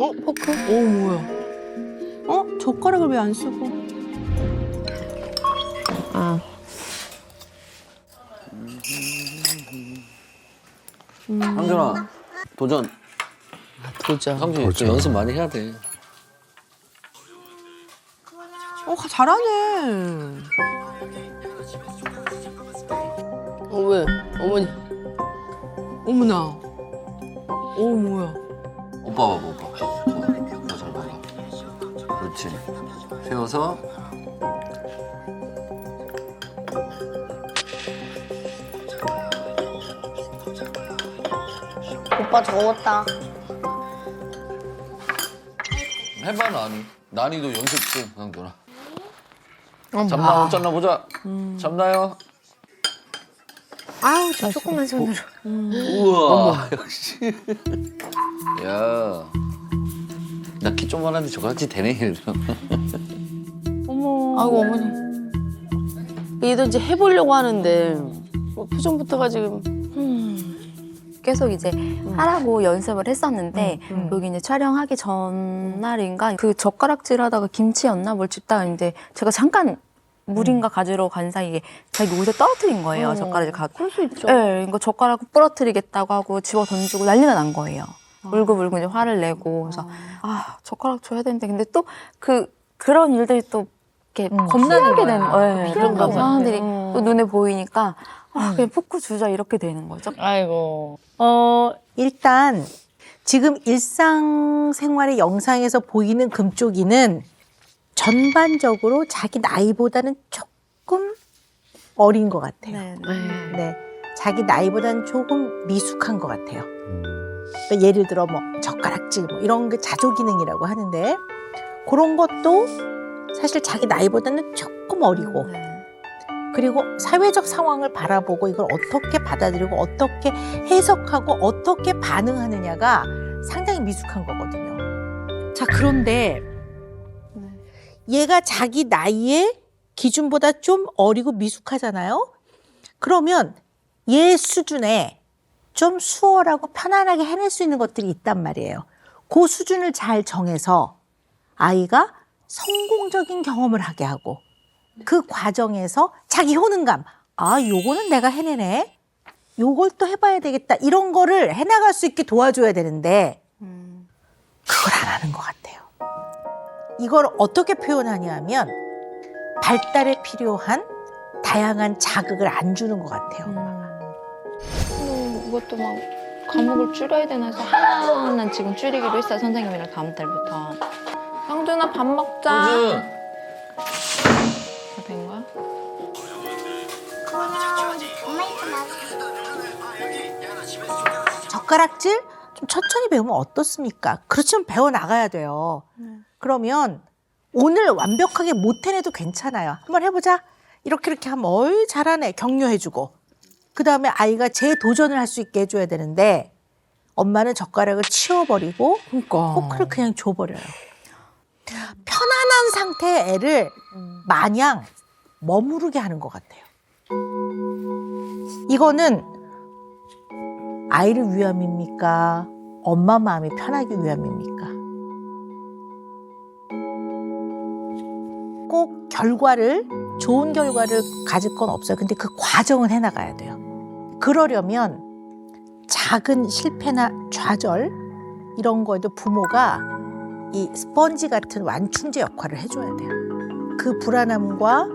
어 포크? 오 뭐야? 어 젓가락을 왜 안 쓰고? 아. 상준아 도전. 도전. 상준이 또 연습 많이 해야 돼. 어 잘하네. 어 왜? 어머니. 어머나. 오 뭐야? 오빠 봐봐 오빠. 오빠 잘 봐봐. 그렇지. 세워서 오빠 적었다. 해봐 난이. 난이도 연습 좀 상준아. 잡나 못 잡나 보자. 잡나요? 아우 저 조그만 손으로. 우와 역시. 야. 나 키 좀만한데 저같이 되네 이러면. 어머. 아이고 어머니. 얘도 이제 해보려고 하는데 뭐 표정부터가 지금 계속 이제 하라고 연습을 했었는데 여기 이제 촬영하기 전날인가 그 젓가락질 하다가 김치였나 뭘 집다가 있는데 제가 잠깐 물인가 가지러 간 사이에 자기 옷에 떨어뜨린 거예요 젓가락을 가. 그럴 수 있죠. 네, 이거 젓가락 부러뜨리겠다고 하고 집어 던지고 난리가 난 거예요. 울고 울고 이제 화를 내고 그래서 아 젓가락 줘야 되는데 근데 또 그 그런 일들이 또 이렇게 겁나는 피하게 거야. 되는 네, 그런 거야. 상황들이 음. 또 눈에 보이니까 아 그냥 포크 주자 이렇게 되는 거죠. 아이고. 어, 일단 지금 일상생활의 영상에서 보이는 금쪽이는 전반적으로 자기 나이보다는 조금 어린 것 같아요. 네. 네. 자기 나이보다는 조금 미숙한 것 같아요. 그러니까 예를 들어 뭐 젓가락질 뭐 이런 게 자조 기능이라고 하는데 그런 것도 사실 자기 나이보다는 조금 어리고 네. 그리고 사회적 상황을 바라보고 이걸 어떻게 받아들이고 어떻게 해석하고 어떻게 반응하느냐가 상당히 미숙한 거거든요. 자, 그런데 얘가 자기 나이의 기준보다 좀 어리고 미숙하잖아요? 그러면 얘 수준에 좀 수월하고 편안하게 해낼 수 있는 것들이 있단 말이에요. 그 수준을 잘 정해서 아이가 성공적인 경험을 하게 하고 그 과정에서 자기 효능감, 아, 요거는 내가 해내네. 요걸 또 해봐야 되겠다. 이런 거를 해나갈 수 있게 도와줘야 되는데, 그걸 안 하는 것 같아요. 이걸 어떻게 표현하냐 하면, 발달에 필요한 다양한 자극을 안 주는 것 같아요. 음, 이것도 막 과목을 줄여야 되나 해서 하나는 지금 줄이기로 했어요 선생님이랑 다음 달부터 형준아 밥 먹자. 다된 거야? 젓가락질 좀 천천히 배우면 어떻습니까? 그렇지만 배워 나가야 돼요. 그러면 오늘 완벽하게 못 해내도 괜찮아요. 한번 해보자. 이렇게 이렇게 하면 어이 잘하네 격려해주고 그 다음에 아이가 재도전을 할 수 있게 해줘야 되는데 엄마는 젓가락을 치워버리고 그러니까. 포크를 그냥 줘버려요. 편안한 상태의 애를 마냥 머무르게 하는 것 같아요. 이거는 아이를 위함입니까? 엄마 마음이 편하기 위함입니까? 꼭 결과를 좋은 결과를 가질 건 없어요. 근데 그 과정은 해나가야 돼요. 그러려면 작은 실패나 좌절 이런 거에도 부모가 이 스펀지 같은 완충제 역할을 해줘야 돼요. 그 불안함과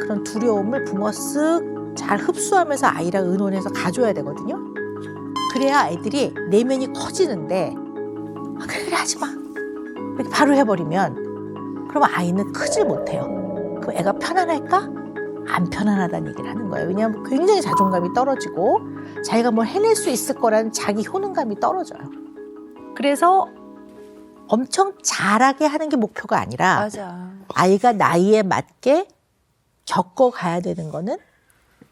그런 두려움을 부모가 쓱잘 흡수하면서 아이랑 의논해서 가줘야 되거든요. 그래야 아이들이 내면이 커지는데 아, 그래 그래 하지 마 이렇게 바로 해버리면 그러면 아이는 크질 못해요. 그럼 애가 편안할까? 안 편안하다는 얘기를 하는 거예요. 왜냐하면 굉장히 자존감이 떨어지고 자기가 뭘 해낼 수 있을 거라는 자기 효능감이 떨어져요. 그래서 엄청 잘하게 하는 게 목표가 아니라 맞아. 아이가 나이에 맞게 겪어 가야 되는 거는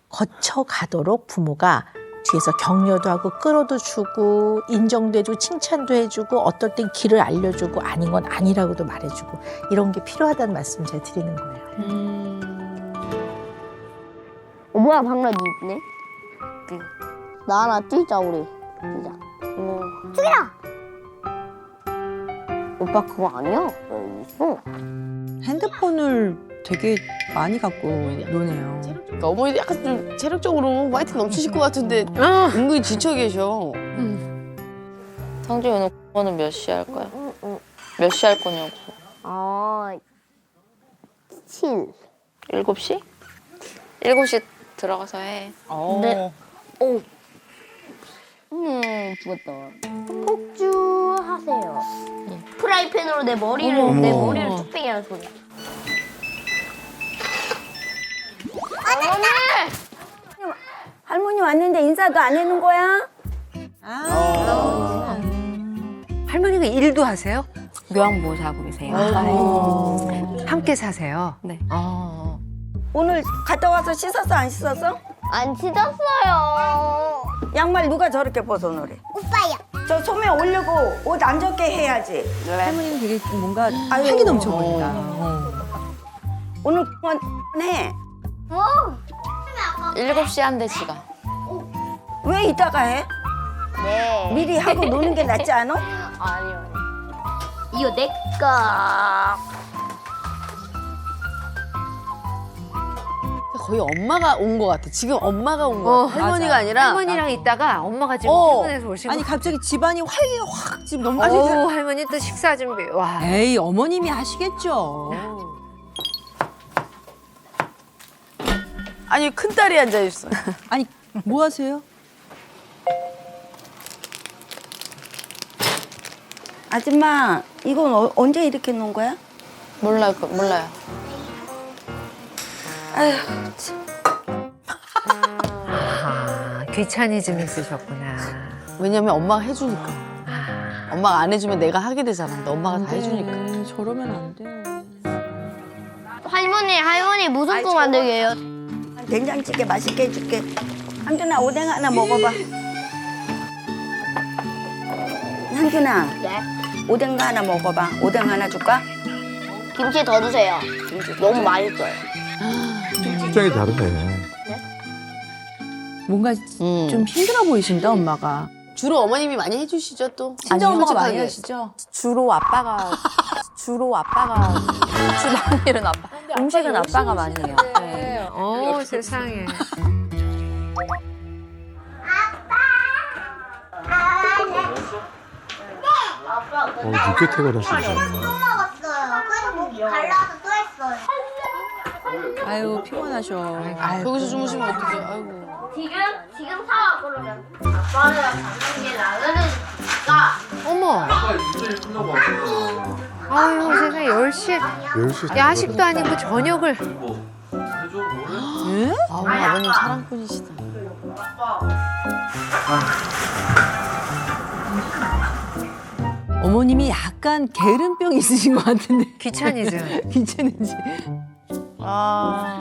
거쳐 가도록 부모가 뒤에서 격려도 하고 끌어도 주고 인정도 해주고 칭찬도 해주고 어떨 땐 길을 알려주고 아닌 건 아니라고도 말해주고 이런 게 필요하다는 말씀 제가 드리는 거예요. 어, 뭐야 방라 니 있네? 나 하나 뛰자 우리 뛰자 어. 오빠 그거 아니야? 어, 있어. 핸드폰을 되게 많이 갖고 노네요. 그러니까 어머니 약간 좀 체력적으로 화이팅 넘치실 것 같은데 은근히 지쳐 계셔. 상주 오늘 공부는 몇 시 할 거야? 몇 시 할 거냐고. 아, 7. 7시? 7시 들어가서 해. 네. 오. 음, 죽었다. 폭주하세요. 프라이팬으로 내 머리를, 내 머리를 뚝배기 하는 소리. 할머니 왔는데 인사도 안 해놓은 거야? 할머니가 일도 하세요? 요양보호사하고 계세요. 함께 사세요? 네. 어. 오늘 갔다 와서 씻었어 안 씻었어? 안 찢었어요. 양말 누가 저렇게 벗어놓으래? 오빠야. 저 소매 올리고 옷 안 젖게 해야지. 할머니는 되게 좀 뭔가 아유. 활기 넘쳐 보인다. 어. 오늘 그만 해. 7시 한대 지가. 왜 이따가 해? 네. 미리 하고 노는 게 낫지 않아? 아니요. 이거 내 거. 거의 엄마가 온 것 같아. 지금 엄마가 온것 어, 같아. 할머니가 맞아. 아니라 할머니랑 있다가 엄마가 지금 어. 퇴근해서 오신 아니 거. 갑자기 집안이 활기가 확 지금 너무 오, 할머니 또 식사 준비. 와. 에이 어머님이 하시겠죠. 아니 큰 딸이 앉아 있어. 아니 뭐 하세요? 아줌마 이건 어- 언제 이렇게 놓은 거야? 몰라요, 그, 몰라요. 아휴 아, 귀차니즘 있으셨구나. 왜냐면 엄마가 해주니까. 엄마가 안 해주면 내가 하게 되잖아. 근데 엄마가 다 해주니까. 네, 저러면 안 돼. 할머니, 할머니 무슨 꿈 만들게 해요? 된장찌개 맛있게 해줄게. 한준아 오뎅 하나 먹어봐. 한준아 네. 오뎅 하나 먹어봐. 오뎅 하나 줄까? 김치 더 주세요. 너무 맛있어요. 입장이 다르네. 뭔가 음. 좀 힘들어 보이신다 엄마가. 주로 어머님이 많이 해주시죠 또. 친정 엄마가 많이. 하시죠? 주로 아빠가 주로 아빠가 주방일은 아빠 음식은 아빠가 많이 해요. 네. 어, 세상에. 어, 늦게 퇴근하신다. 먹었어요. 그래서 또 했어요. 아유 피곤하셔. 아유. 거기서 주무시면 어떡해. 아이고. 지금 지금 사와 그러면 아빠를 잡는 게 나으니까 어머. 아유, 세상에 10시에 10시. 야식도 아니고 저녁을. 아우 아버님 사랑꾼이시다. 어머님이 약간 게으름병 있으신 것 같은데 귀차니즘. 괜찮은지. 아.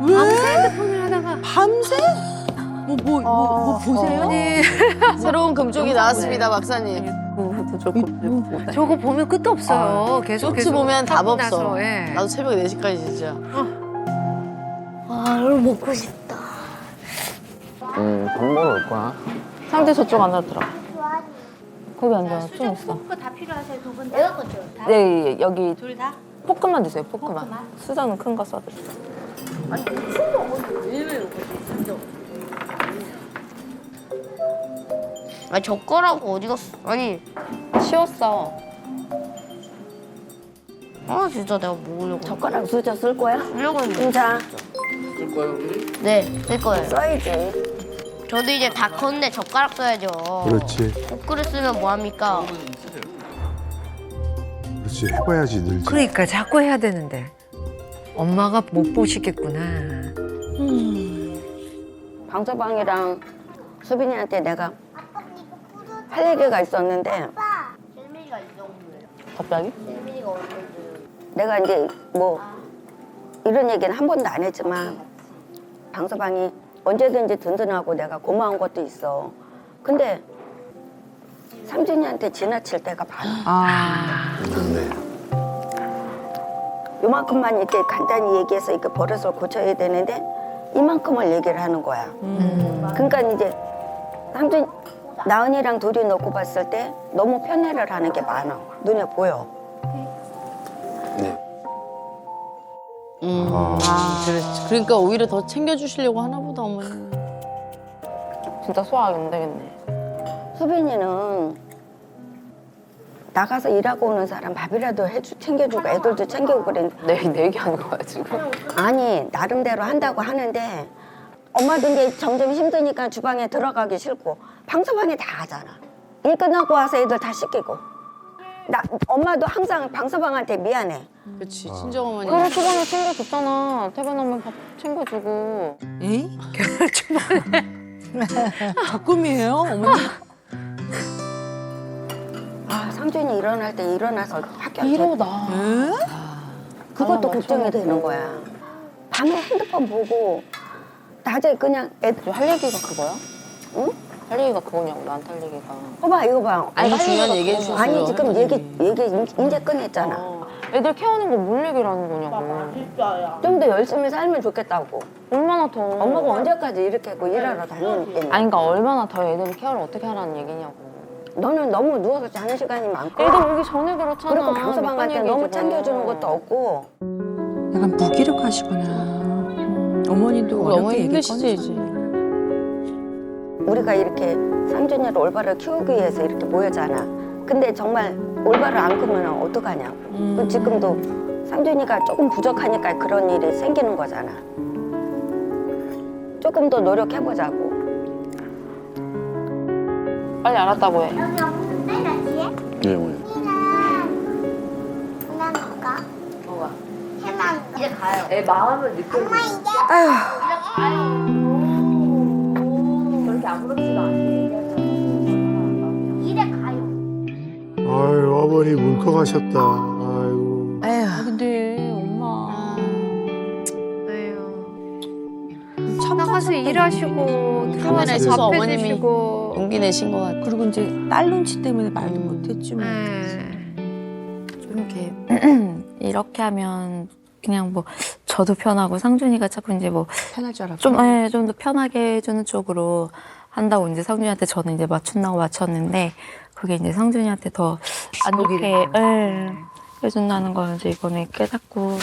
핸드폰을 하다가. 밤새? 뭐 뭐 뭐 뭐 보세요? 어머니, 새로운 금쪽이 나왔습니다, 박사님. 저거 보면 끝도 없어요. 계속 쇼츠 계속 보면 답 하고 없어. 나서, 예. 나도 새벽 4시까지 진짜. 아 이걸 먹고 싶다. 음, 밥 먹으러 올 거야. 상대 저쪽 앉았더라. 거기 앉아. 좀 있어. 내가 거죠. 네, 여기 포크만 드세요, 포크만. 수저는 큰 거 써드세요. 아 젓가락 어디 갔어? 아니 치웠어. 아 진짜 내가 먹으려고 젓가락 수저 쓸 거야? 쓰려고 했는데 진짜 쓸 거야, 우리? 네쓸 거예요. 써야지. 저도 이제 다 컸는데 젓가락 써야죠. 그렇지. 국그릇 쓰면 뭐 합니까? 그렇지. 해봐야지 늘지. 그러니까 자꾸 해야 되는데. 엄마가 못 보시겠구나. 방서방이랑 수빈이한테 내가 할 얘기가 있었는데 셀민이가 이 정도예요. 갑자기? 어느 정도예요? 내가 이제 뭐 이런 얘기는 한 번도 안 했지만 방서방이 언제든지 든든하고 내가 고마운 것도 있어. 근데 삼준이한테 지나칠 때가 많아. 아. 네. 요만큼만 이렇게 간단히 얘기해서 이렇게 버릇을 고쳐야 되는데 이만큼을 얘기를 하는 거야. 그러니까 이제 삼촌 나은이랑 둘이 놓고 봤을 때 너무 편애를 하는 게 많아. 눈에 보여. 네. 음. 아, 그렇지. 그러니까 오히려 더 챙겨주시려고 하나 보다 어머니. 진짜 소화가 안 되겠네. 수빈이는 나가서 일하고 오는 사람 밥이라도 해주 챙겨주고 애들도 챙기고 그랬는데 내, 내 얘기하는 거야, 지금. 아니 나름대로 한다고 하는데 엄마도 이제 점점 힘드니까 주방에 들어가기 싫고 방서방에 다 하잖아 일 끝나고 와서 애들 다 씻기고 나 엄마도 항상 방서방한테 미안해 그렇지. 친정 어머니. 그래, 초반에 챙겨줬잖아. 퇴근하면 밥 챙겨주고. 에이? 적금이에요, 어머니? 아 상준이 일어날 때 일어나서 학교 이러다. 응? 그것도 아, 걱정이 되는 거야 밤에 핸드폰 보고 낮에 그냥 애들 할 얘기가 그거야? 응? 할 얘기가 그거냐고, 할 얘기가. 봐봐 이거 봐 너무 중요한 얘기 해 주셨어요. 아니 지금 얘기. 얘기 이제 꺼냈잖아 어. 애들 케어하는 거 뭘 얘기를 하는 거냐고. 좀더 열심히 살면 좋겠다고 얼마나 더. 엄마가 언제까지 이렇게 했고 일하러 다니겠니 아니, 그러니까 얼마나 더 애들이 케어를 어떻게 하라는 얘기냐고. 너는 너무 누워서 자는 시간이 많고 애들 오기 전에 그렇잖아. 그리고 몇번 방서방한테 너무 얘기해주고. 챙겨주는 것도 없고 약간 무기력하시구나. 음, 어머니도 어머니 얘기 힘드시지. 이제. 우리가 이렇게 상준이를 올바로 키우기 위해서 이렇게 모여잖아 근데 정말 올바로 안 크면 어떡하냐고 그 지금도 상준이가 조금 부족하니까 그런 일이 생기는 거잖아 조금 더 노력해보자고 빨리 알았다고 해. 여기 없는데 나 뒤에? 네, 어머니. 그냥 누가? 뭐가? 해만 이제 가요. 애 마음을 느껴. 엄마 이제 이제 가요. 가요. 아유 어머니 울컥하셨다. 아이고. 에휴, 근데 엄마. 나가서 일하시고 카메라에 들어와서 밥 어머님이 해주시고. 용기 내신 것 같아. 그리고 이제 딸 눈치 때문에 말도 못했지 뭐. 네. 좀 이렇게 이렇게 하면 그냥 뭐 저도 편하고 상준이가 자꾸 이제 뭐 편할 줄 알았고. 좀, 예, 좀더 편하게 해주는 쪽으로 한다고 이제 상준이한테 저는 이제 맞춘다고 맞췄는데 그게 이제 상준이한테 더 안 좋게 예, 해준다는 걸 이제 이번에 깨닫고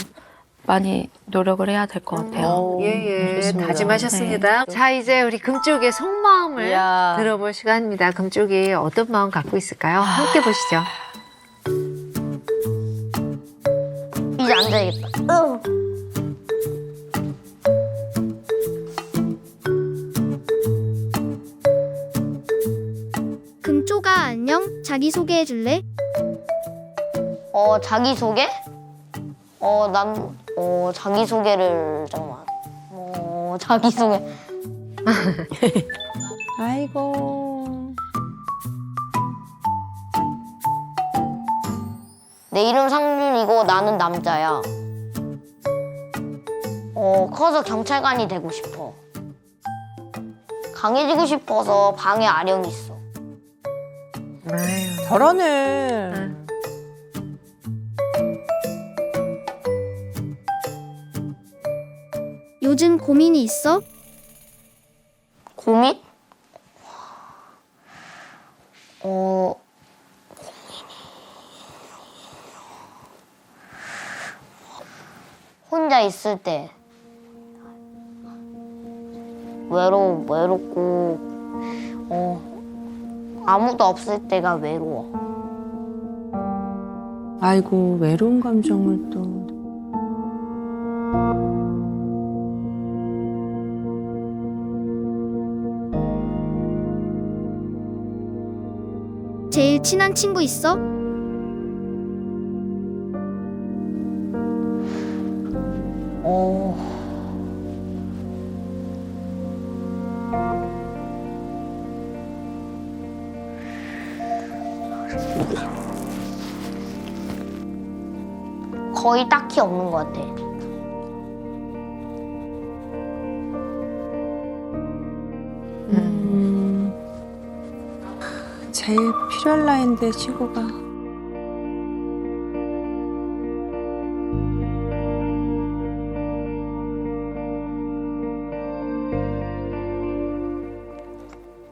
많이 노력을 해야 될 것 같아요. 어, 예, 예. 좋습니다. 다짐하셨습니다. 자, 이제 우리 금쪽의 속마음을 이야. 들어볼 시간입니다. 금쪽이 어떤 마음 갖고 있을까요? 함께 보시죠. 자기 소개해 줄래? 어 자기 소개? 어난어 자기 소개를 잠깐만. 어 자기 소개. 아이고. 내 이름 상준이고 나는 남자야. 어, 커서 경찰관이 되고 싶어. 강해지고 싶어서 방에 아령이 있어. 저러네. 요즘 고민이 있어? 고민? 어, 혼자 있을 때 외로 외롭고 어 아무도 없을 때가 외로워. 아이고 외로운 감정을 또. 제일 친한 친구 있어? 어. 거의 딱히 없는 것 같아. 음. 제일 필요한 라인데 시고가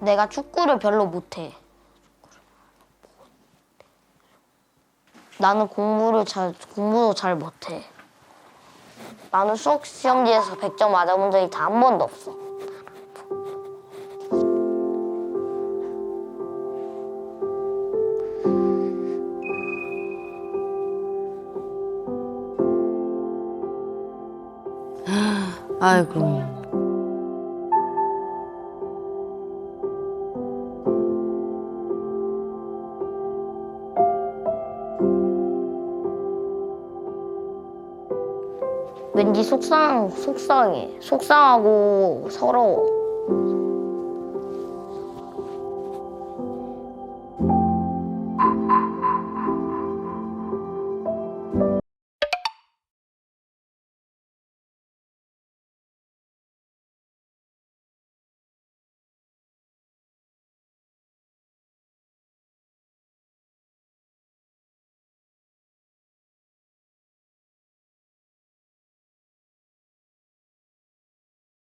내가 축구를 별로 못해. 나는 공부를 잘 공부도 잘 못해. 나는 수학 시험지에서 100점 맞아본 적이 단 한 번도 없어. 아이고. 왠지 속상, 속상해. 속상하고 서러워.